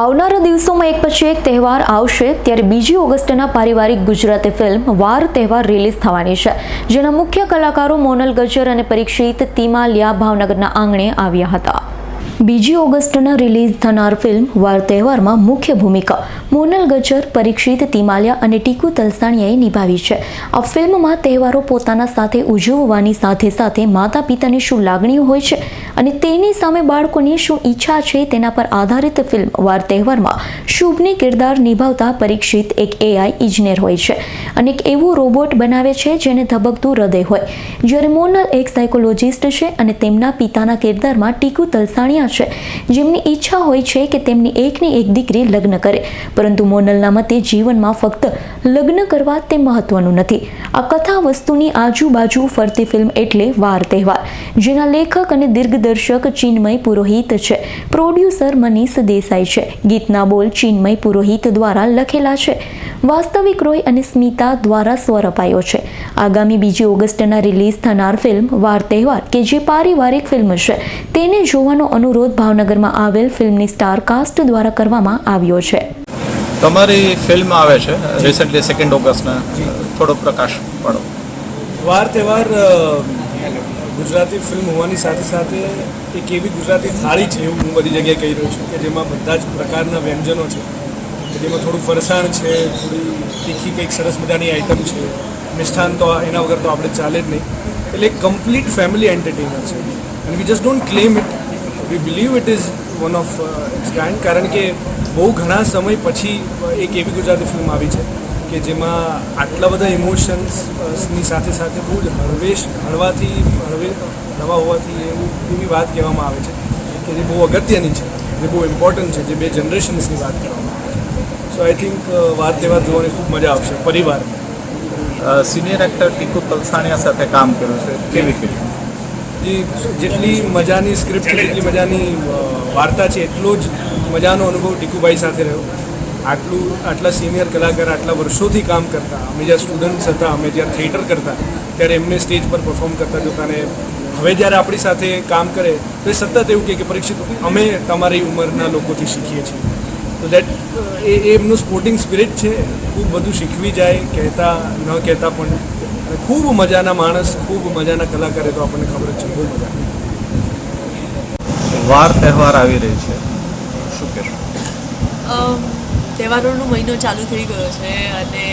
આવનારા દિવસોમાં એક પછી એક તહેવાર આવશે, ત્યારે બીજી ઓગસ્ટના પારિવારિક ગુજરાતી ફિલ્મ વાર તહેવાર રિલીઝ થવાની છે, જેના મુખ્ય કલાકારો મોનલ ગજ્જર અને પરીક્ષિત તિમાલિયા ભાવનગરના આંગણે આવ્યા હતા. બીજી ઓગસ્ટના રિલીઝ થનાર ફિલ્મ વાર તહેવારમાં મુખ્ય ભૂમિકા. મોનલ ગજ્જર પરીક્ષિત તિમાલિયા અને ટીકુ તલસાણીયાએ નિભાવી છે. આ ફિલ્મમાં તહેવારો પોતાના સાથે ઉજવવાની સાથે સાથે માતા પિતાની શું લાગણીઓ હોય છે અને તેની સામે બાળકોની શું ઈચ્છા છે તેના પર આધારિત ફિલ્મ વાર તહેવારમાં શુભની કિરદાર નિભાવતા પરીક્ષિત એક એઆઈ ઇજનેર હોય છે અને એક એવું રોબોટ બનાવે છે જેને ધબકતું હૃદય હોય. જ્યારે મોનલ એક સાયકોલોજિસ્ટ છે અને તેમના પિતાના કિરદારમાં ટીકુ તલસાણિયા છે. જેમની ઈચ્છા હોય છે કે તેમની એકની એક દીકરી લગ્ન કરે. પરંતુ મોનલના મતે જીવનમાં ફક્ત લગ્ન કરવા તે મહત્વનું નથી. આ કથા વસ્તુની આજુબાજુ ફરતી ફિલ્મ એટલે વાર તહેવાર, જેના લેખક અને દિગ્દર્શક ચિન્મય પુરોહિત છે. પ્રોડ્યુસર મનીષ દેસાઈ છે. ગીતના બોલ ચિન્મય પુરોહિત દ્વારા લખેલા છે. વાસ્તવિક રોય અને સ્મિતા દ્વારા સ્વર અપાયો છે. આગામી બીજી ઓગસ્ટના રિલીઝ થનાર ફિલ્મ વાર તહેવાર કે જે પારિવારિક ફિલ્મ છે તેને જોવાનો અનુરોધ ભાવનગરમાં આવેલ ફિલ્મની સ્ટાર કાસ્ટ દ્વારા કરવામાં આવ્યો છે. તમારી ફિલ્મ આવે છે રિસેન્ટલી સેકન્ડ ઓગસ્ટના. થોડો પ્રકાશ પડો. વાર તહેવાર ગુજરાતી ફિલ્મ હોવાની સાથે સાથે એક એવી ગુજરાતી થાળી છે એવું હું બધી જગ્યાએ કહી રહ્યો છું કે જેમાં બધા જ પ્રકારના વ્યંજનો છે. જેમાં થોડું ફરસાણ છે, થોડી તીખી કંઈક સરસ મજાની આઇટમ છે. મિષ્ઠાન તો એના વગર તો આપણે ચાલે જ નહીં. એટલે એક કમ્પ્લીટ ફેમિલી એન્ટરટેનર છે. And we just don't claim it we believe it is one of its kind કારણ કે બહુ ઘણા સમય પછી એક એવી ગુજરાતી ફિલ્મ આવી છે કે જેમાં આટલા બધા ઇમોશન્સની સાથે સાથે બહુ જ હળવેશ, હળવાથી, હળવે, હળવા હોવાથી એવું એવી વાત કહેવામાં આવે છે કે જે બહુ અગત્યની છે, જે બહુ ઇમ્પોર્ટન્ટ છે, જે બે જનરેશન્સની વાત કરવામાં સો આઈ થિંક વાત તહેવાર જોવાની ખૂબ મજા આવશે પરિવાર સિનિયર એક્ટર ટીકુ તલસાણિયા સાથે કામ કર્યું છે. કેવી ફિલ્મ જેટલી મજાની સ્ક્રિપ્ટ છે જેટલી મજાની વાર્તા છે એટલો જ મજાનો અનુભવ ટીકુભાઈ સાથે રહ્યો. આટલું આટલા સિનિયર કલાકાર આટલા વર્ષોથી કામ કરતા અમે જ્યાં સ્ટુડન્ટ્સ હતા અમે જ્યાં થિયેટર કરતા ત્યારે એમને સ્ટેજ પર પરફોર્મ કરતા જોતા અને હવે જ્યારે આપણી સાથે કામ કરે તો એ સતત એવું કહે કે પરીક્ષિત અમે તમારી ઉંમરના લોકોથી શીખીએ છીએ. તો દેટ એ એ એમનું સ્પોર્ટિંગ સ્પિરિટ છે. ખૂબ બધું શીખવી જાય કહેતા ન કહેતા પણ. અને ખૂબ મજાના માણસ ખૂબ મજાના કલાકાર એ તો આપણને ખબર જ છે બહુ મજા. વાર તહેવાર આવી રહી છે. શું કહેશો? તહેવારોનો મહિનો ચાલુ થઈ ગયો છે અને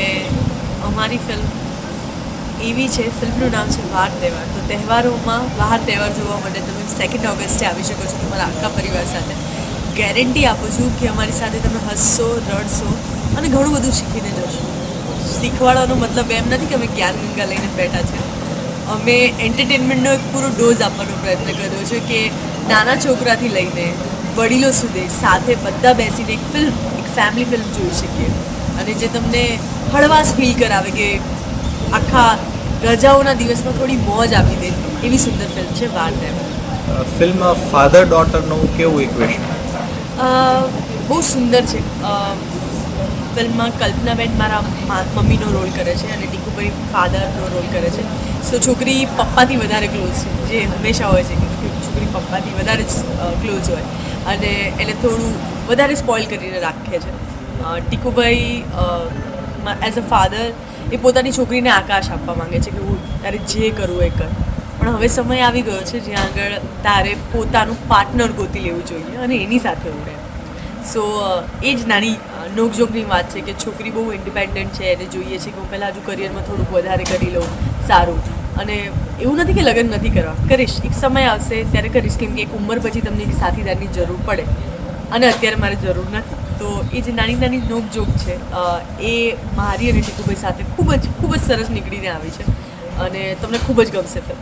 અમારી ફિલ્મ એવી છે ફિલ્મનું નામ છે વાર તહેવાર. તો તહેવારોમાં બહાર તહેવાર જોવા માટે તમે સેકન્ડ ઓગસ્ટે આવી શકો છો તમારા આખા પરિવાર સાથે. ગેરંટી આપું છું કે અમારી સાથે તમે હસશો, રડશો અને ઘણું બધું શીખીને જશો. શીખવાડવાનો મતલબ એમ નથી કે અમે જ્ઞાન ગંગા લઈને બેઠા છે. અમે એન્ટરટેનમેન્ટનો એક પૂરો ડોઝ આપવાનો પ્રયત્ન કર્યો છે કે નાના છોકરાથી લઈને વડીલો સુધી સાથે બધા બેસીને એક ફિલ્મ એક ફેમિલી ફિલ્મ જોઈ શકીએ. અને જે તમને હળવાશ ફીલ કરાવે કે આખા રજાઓના દિવસમાં થોડી મોજ આપી દે એવી સુંદર ફિલ્મ છે વાર ફિલ્મ ફાધર ડોટરનું કેવું ઇક્વેશન બહુ સુંદર છે. ફિલ્મમાં કલ્પનાબેન મારા મમ્મીનો રોલ કરે છે અને ટીકુભાઈ ફાધરનો રોલ કરે છે. સો છોકરી પપ્પાથી વધારે ક્લોઝ છે. જે હંમેશા હોય છે કે છોકરી પપ્પાથી વધારે જ ક્લોઝ હોય. અને એને થોડું વધારે સ્પોઇલ કરીને રાખે છે. ટીકુભાઈ એઝ અ ફાધર એ પોતાની છોકરીને આકાશ આપવા માંગે છે કે હું તારે જે કરવું એ કર. પણ હવે સમય આવી ગયો છે જ્યાં આગળ તારે પોતાનું પાર્ટનર ગોતી લેવું જોઈએ અને એની સાથે ઉડે. સો એ જ નાની નોકઝોકની વાત છે કે છોકરી બહુ ઇન્ડિપેન્ડન્ટ છે, એને જોઈએ છે કે હું પહેલાં હજુ કરિયરમાં થોડુંક વધારે કરી લઉં, સારું. અને એવું નથી કે લગ્ન નથી કરવા. કરીશ. એક સમય આવશે ત્યારે કરીશ કેમ કે એક ઉંમર પછી તમને એક સાથીદારની જરૂર પડે. અને અત્યારે મારે જરૂર નથી. તો એ જે નાની નાની નોકઝોક છે એ મારી અને ટીકુભાઈ સાથે ખૂબ જ ખૂબ જ સરસ નીકળીને આવી છે. અને તમને ખૂબ જ ગમશે ફિલ્મ